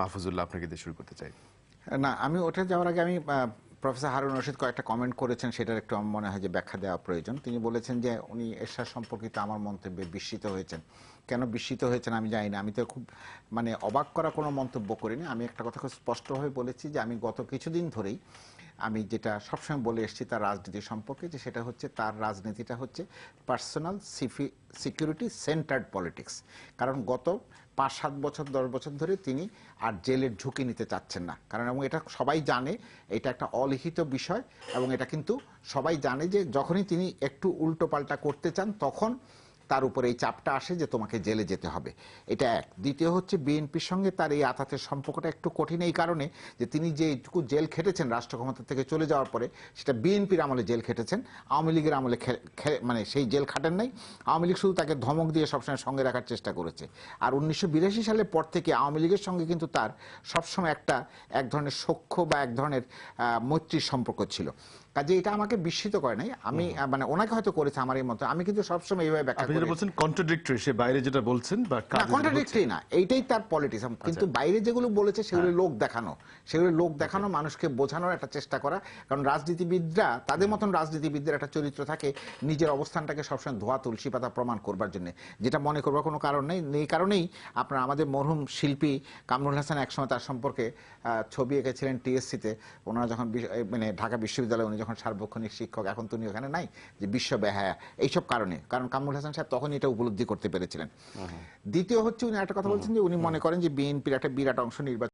মাহফুজুল্লাহ, আপনাকে দিয়ে শুরু করতে চাই। না, আমি ওটা যাওয়ার আগে আমি প্রফেসর হারুন রশিদ কয়েকটা কমেন্ট করেছেন, সেটার একটু মনে হয় যে ব্যাখ্যা দেওয়া প্রয়োজন। তিনি বলেছেন যে উনি এরশাদ সম্পর্কিত আমার মন্তব্যে বিস্মিত হয়েছেন। কেন বিস্মিত হয়েছেন আমি জানি না, আমি তো খুব মানে অবাক করা কোনো মন্তব্য করিনি। আমি একটা কথা খুব স্পষ্টভাবে বলেছি যে আমি গত কিছুদিন ধরেই আমি যেটা সবসময় বলে এসেছি তার রাজনীতি সম্পর্কে, যে সেটা হচ্ছে তার রাজনীতিটা হচ্ছে পার্সোনাল সিকিউরিটি সেন্টার্ড পলিটিক্স কারণ গত পাঁচ, সাত বছর, দশ বছর ধরে তিনি আর জেলের ঝুঁকি নিতে চাচ্ছেন না। কারণ এবং এটা সবাই জানে, এটা একটা অলিখিত বিষয় এবং এটা কিন্তু সবাই জানে যে যখনই তিনি একটু উল্টো পাল্টা করতে চান, তখন তার উপরে এই চাপটা আসে যে তোমাকে জেলে যেতে হবে। এটা এক। দ্বিতীয় হচ্ছে বিএনপির সঙ্গে তার এই আতাতের সম্পর্কটা একটু কঠিন এই কারণে যে তিনি যে এইটুকু জেল খেটেছেন রাষ্ট্র ক্ষমতা থেকে চলে যাওয়ার পরে সেটা বিএনপির আমলে জেল খেটেছেন। আওয়ামী লীগের আমলে মানে সেই জেল খাটেন নাই। আওয়ামী লীগ শুধু তাকে ধমক দিয়ে সবসময় সঙ্গে রাখার চেষ্টা করেছে। আর উনিশশো বিরাশি সালের পর থেকে আওয়ামী লীগের সঙ্গে কিন্তু তার সবসময় একটা এক ধরনের সখ্য বা এক ধরনের মৈত্রীর সম্পর্ক ছিল। কাজে এটা আমাকে বিস্মিত করে নাই। আমি মানে ওনাকে হয়তো করেছে আমার এই মতো। আমি কিন্তু সবসময় এইভাবে ব্যাখ্যা যেটা বলছেন কন্ট্রাডিক্টরি সে বাইরে যেটা বলছেন বা না কন্ট্রাডিক্টরি না এইটাই তার পলিটিক্স কিন্তু বাইরে যেগুলো বলেছে সেগুলো লোক দেখানো। সেগুলো লোক দেখানো মানুষকে বোঝানোর একটা চেষ্টা করা। কারণ রাজনীতিবিদরা তাদের মতন রাজনীতিবিদদের একটা চরিত্র থাকে নিজের অবস্থানটাকে সবসময় ধোয়া তুলসী পাতা প্রমাণ করবার জন্য। যেটা মনে করবার কোনো কারণ নেই। এই কারণেই আপনার আমাদের মরহুম শিল্পী কামরুল হাসান একসময় তার সম্পর্কে ছবি এঁকেছিলেন টিএসসিতে। ওনারা যখন মানে ঢাকা বিশ্ববিদ্যালয়ে উনি যখন সার্বক্ষণিক শিক্ষক এখন তো উনি ওখানে নাই যে বিশ্ব বেহায়া এইসব কারণে। কারণ কামরুল হাসান সাহেব তখন এটা উপলব্ধি করতে পেরেছিলেন। দ্বিতীয় হচ্ছে উনি একটা কথা বলছেন যে উনি মনে করেন যে বিএনপির একটা বিরাট অংশ নির্বাচন